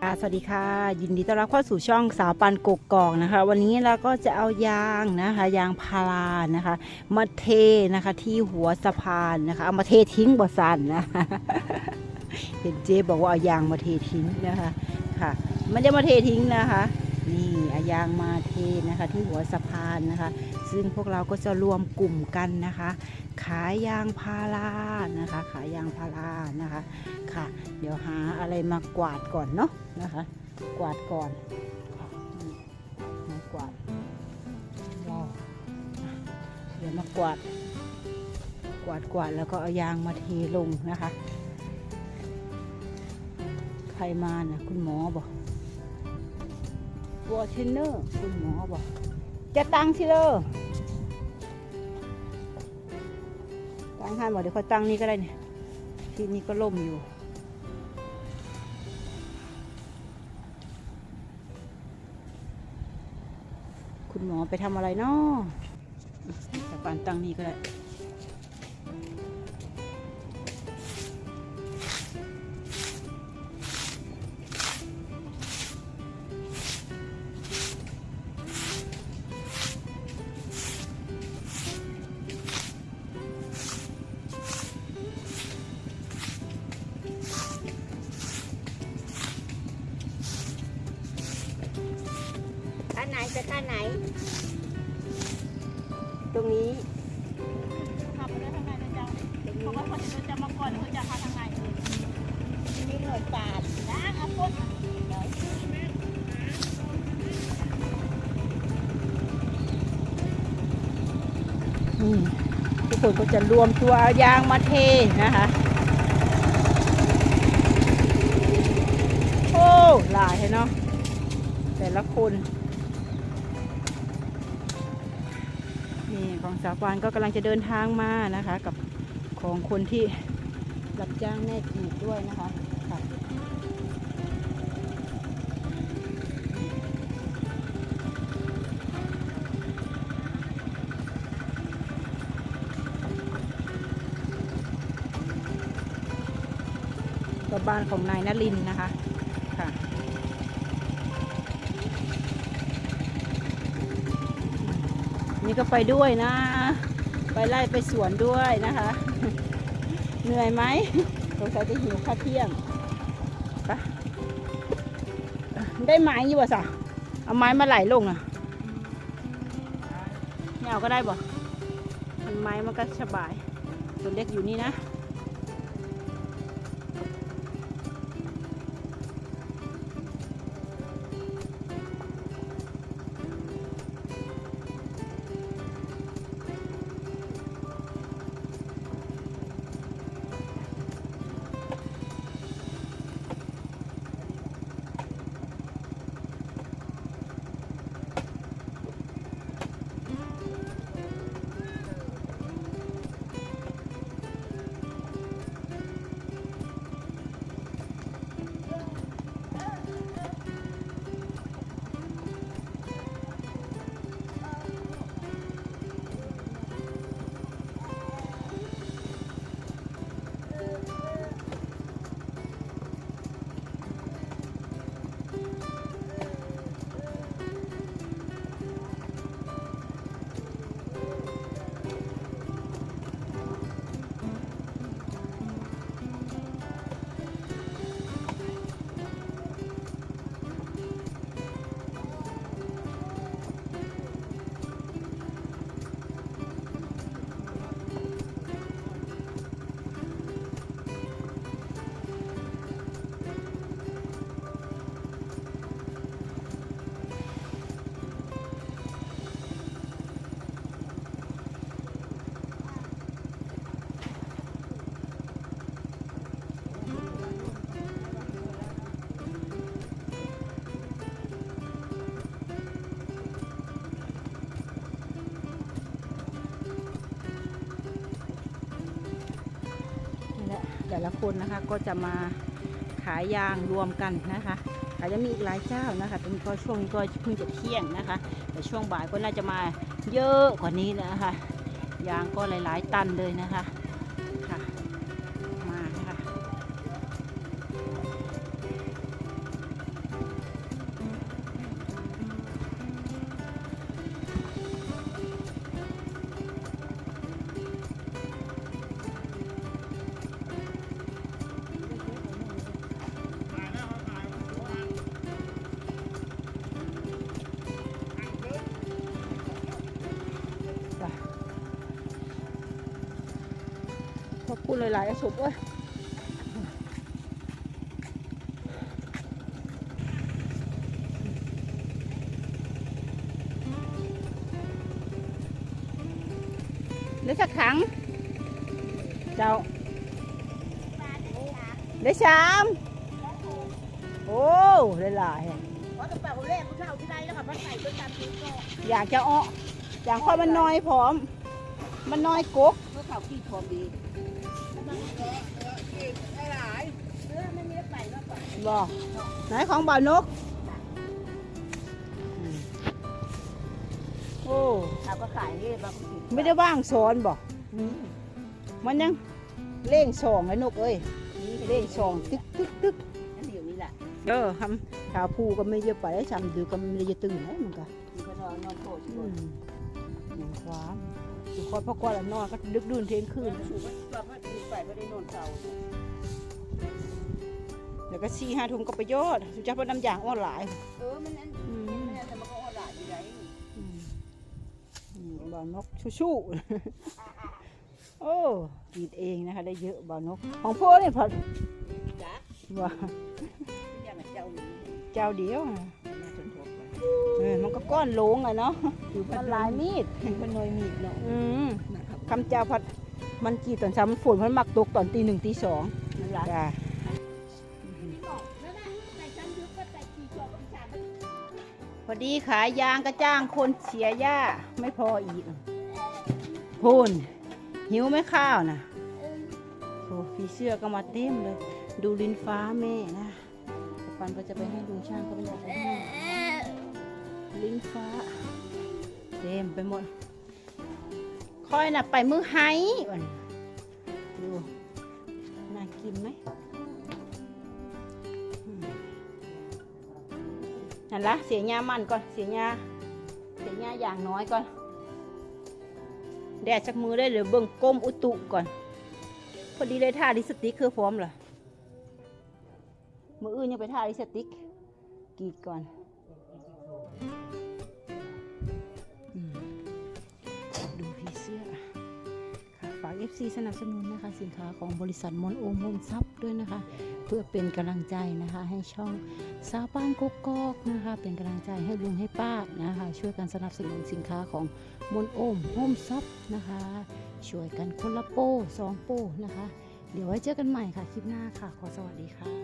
สวัสดีค่ะ ยินดีต้อนรับเข้าสู่ช่องสาวปันกกกองนะคะ วันนี้เราก็จะเอายางนะคะ ยางพารานะคะ มาเทนะคะที่หัวสะพานนะคะ เอามาเททิ้งบ่สันนะเห็นเจ๊บอกว่าเอายางมาเททิ้งนะคะค่ะ มันจะมาเททิ้งนะคะ นี่อายางมาเทนะคะที่หัวสะพานนะคะ ซึ่งพวกเราก็จะรวมกลุ่มกันนะคะ ขายยางพารานะคะ ขายยางพารานะคะค่ะ เดี๋ยวหาอะไรมากวาดก่อนเนาะนะคะ กวาดก่อนมากวาดรออะเดี๋ยวมากวาด กวาดกวาดแล้วก็เอายางมาเทลงนะคะ ใครมานะคุณหมอบอก วอเทนเนอร์คุณหมอบอก จะตั้งสิเลยตั้งให้หมดเดี๋ยวเขาตั้งนี่ก็ได้เนี่ยที่นี่ก็ล่มอยู่ คุณหมอไปทำอะไรเนาะแต่ปานตั้งนี่ก็ได้ ไหนจะท่าไหน ตรงนี้ขับไปได้ทางไหนนะจ๊ะเพราะว่าคนจะจะมาก่อนเขาจะพาทางไหนมีหน่วยปาดนะเอาพุทธนี่ทุกคนก็จะรวมตัวเอายางมาเทนะคะโอ้หลายเนาะแต่ละคน นี่ของสาวปานก็กำลังจะเดินทางมานะคะ กับของคนที่รับจ้างแม่จีบด้วยนะคะค่ะก็บ้านของนายนลินนะคะค่ะ นี่ก็ไปด้วยนะ ไปไล่ไปสวนด้วยนะคะ เหนื่อยไหมสงสัยจะหิวข้าวเที่ยงไปได้ไม้อยู่บ่สะเอาไม้มาไหลลงอะไม่เอาก็ได้บ่มันไม้มันก็สบาย ตัวเล็กอยู่นี่นะ แหละแต่ละคนนะคะก็จะมาขายยางรวมกันนะคะอาจจะมีอีกหลายเจ้านะคะตรงนี้ก็ช่วงก็เพิ่งจะเที่ยงนะคะ แต่ช่วงบ่ายก็น่าจะมาเยอะกว่านี้นะคะ ยางก็หลาย ๆ ตันเลยนะคะ พูดหลายๆไอ้สุบเอ้ยเหลือสักขังเจ้าเหลือสามโอ้หลายๆอะเพราะตั้งแต่คนแรกผู้เช่าที่ใดแล้วค่ะพันใส่ต้นตามที่ก็อยากจะอ้ออยากค่อยมันน้อยผอม มันน้อยกกเพื่อเขาขี้ทอมดี หลายเนื้อไม่มีไปแล้วก่อนบอกไหนของบ่าวนกอืมโอ้เขาก็ขายนี่บางทีไม่ได้ว่างสอนบอก มันยังเล่งสองไอ้นกเอ้ยเล่งสองตึกตึกตึกนั่นเดี๋ยวนี้แหละเออทำชาวภูก็ไม่เยอะไปได้ชำดูก็ไม่ได้จะตื่นนะมันก็มีคนนอนนอนโผล่ชิบอืนมอย่างความ อยู่คอยพ่อก้อนแล้วนอนก็ดึกดื่นเที่ยงคืนสูบว่าแบบว่ามีไปไม่ได้นอนเสาเดี๋ยวก็สี่ห้าทุ่มก็ไปยอดสุจับว่าน้ำยางออนไลน์เออมันนั่นอืมมันนั่นแต่มันก็อดาอยู่ไหนอืมอืมบ่าวนกชู้ๆโอ้กรีดเองนะคะ ได้เยอะบ่าวนก ของพ่อเนี่ยพอจ้ะว่าอย่างเจ้าหนึ่งเจ้าเดียว เออมันก็ก้อนโหลงอะเนาะมันหลายมีดมันน้อยมีดเนาะอืมนะครับคำเจ้าพัดมันกรีดตอนเช้ามันฝนมันมักตกตอนตีหนึ่งตีสองนั่นแหละจ้านั่นน่ะใส่ชั้นยึดก็ใส่ขี่จอบอีสานมันพอดีขายยางก็จ้างคนเสียหญ้าไม่พออีกพูนหิวไหมข้าวนะโอ้ผีเสื้อก็มาเต็มเลย ดูลิ้นฟ้าแม่นะปันก็จะไปให้ลุงช่างเขาไปอยากจะให้ ลิ้นฟ้าเต็มไปหมดค่อยน่ะไปมือไห้วันดูน่ากินไหมนั่นละเสียหญ้ามันก่อนเสียหญ้าเสียหญ้าอย่างน้อยก่อนแดดจากมือได้หรือเบิ่งก้มอุตุก่อน พอดีเลยท่าลิสติกคือพร้อมเหรอมืออื่นยังไปท่าลิสติกกรีดก่อน FC สนับสนุนนะคะสินค้าของบริษัทมอนโอมมนซับด้วยนะคะ เพื่อเป็นกำลังใจนะคะ ให้ช่องสาวป้านกกอกนะคะ เป็นกำลังใจให้ลุงให้ป้านะคะ ช่วยกันสนับสนุนสินค้าของมนโอมโฮมซับนะคะ ช่วยกันคนละโป้สองโป้นะคะ เดี๋ยวไว้เจอกันใหม่ค่ะคลิปหน้าค่ะ ขอสวัสดีค่ะ